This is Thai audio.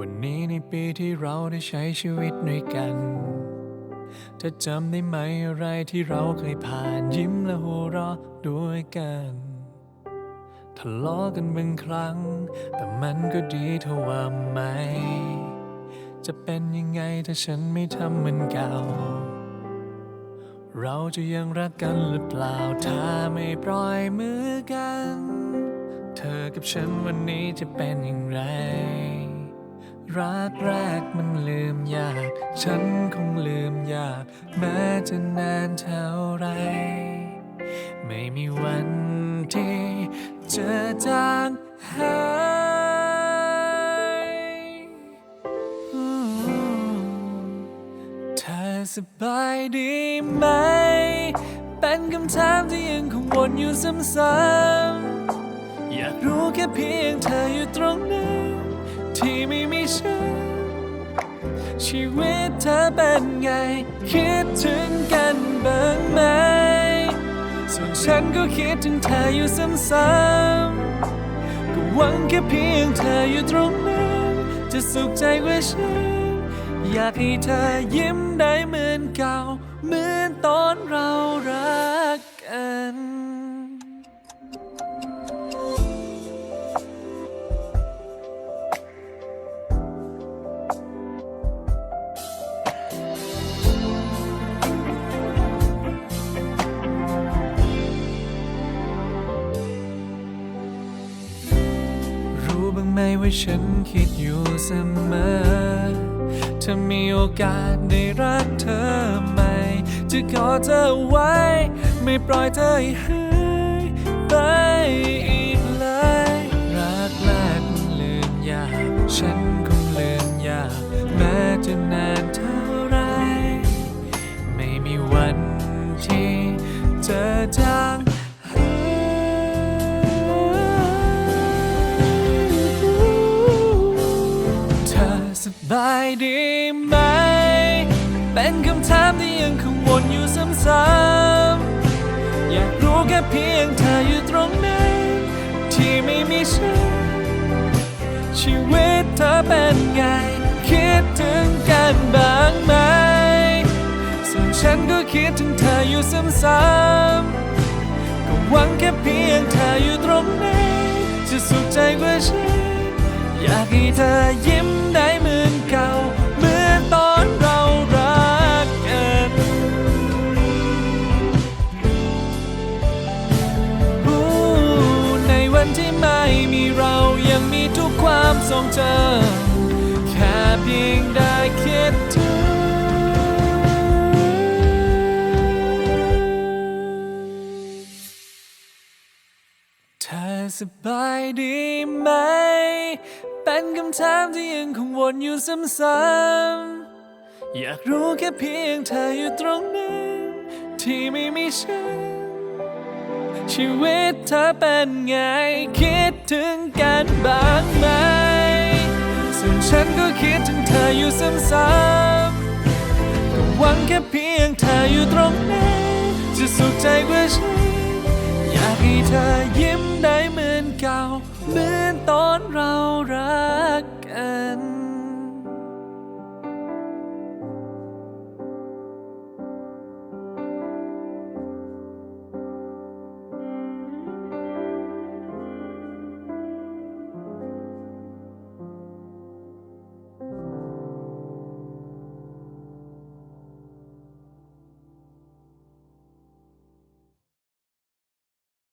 วันนี้ในปีที่เราได้ใช้ชีวิตด้วยกันเธอจำได้ไหมอะไรที่เราเคยผ่านยิ้มและหัวเราะด้วยกันทะเลาะกันบางครั้ง แต่มันก็ดีเท่าว่าไหม จะเป็นยังไงถ้าฉันไม่ทำเหมือนเก่า เราจะยังรักกันหรือเปล่าถ้าไม่ปล่อยมือกัน เธอกับฉันวันนี้จะเป็นอย่างไร รักแรกมันลืมยาก ฉันคงลืมยาก แม้จะนานเท่าไร ไม่มีวันที่จะจางหายเธอสบายดีไหม เป็นคำถามที่ยังคงวนอยู่ซ้ำๆอยากรู้แค่เพียงเธออยู่ตรงนั้น ฉัน ชีวิตเธอเป็นไง คิดถึงกันบ้างไหม ส่วนฉันก็คิดถึงเธออยู่ซ้ำๆก็หวังแค่เพียงเธออยู่ตรงนั้น จะสุขใจกว่าฉัน อยากให้เธอยิ้มได้เหมือนเก่า เหมือนตอนเรารัก บ้างไหมว่าฉันคิดอยู่เสมอ ถ้ามีโอกาสได้รักเธอไหม่ จะขอเธอไว้ ไม่ปล่อยเธอให้หายไปอีกเลย รักแรกมันลืมยากฉันคงลืมยากแม้จะนานเท่าไร ไม่มีวัน บายดีไหม เป็นคำถามที่ยังคงวนอยู่ซ้ำๆอยากรู้แค่เพียงเธออยู่ตรงนั้น ที่ไม่มีฉัน ชีวิตเธอเป็นไง คิดถึงกันบ้างไหม ส่วนฉันก็คิดถึงเธออยู่ซ้ำๆก็หวังแค่เพียงเธออยู่ตรงนั้นจะสุขใจกว่าฉัน อยากให้เธอยิ้มได้ ม่มีเรายังมีทุกความทรงจำแค่เพียงได้คิดถึงเธอสบายดีไหม เป็นคำถามที่ยังคงวนอยู่ซ้ำๆอยากรู้แค่เพียงเธออยู่ตรงนั้นที่ไม่มีฉัน ชีวิตเธอเป็นไง คิดถึงกันบ้างไหม ส่วนฉันก็คิดถึงเธออยู่ซ้ำๆก็หวังแค่เพียงเธออยู่ตรงนั้จะสุขใจกว่าฉัน อยากให้เธอยิ้มได้เหมือนเก่า เหมือนตอนเรา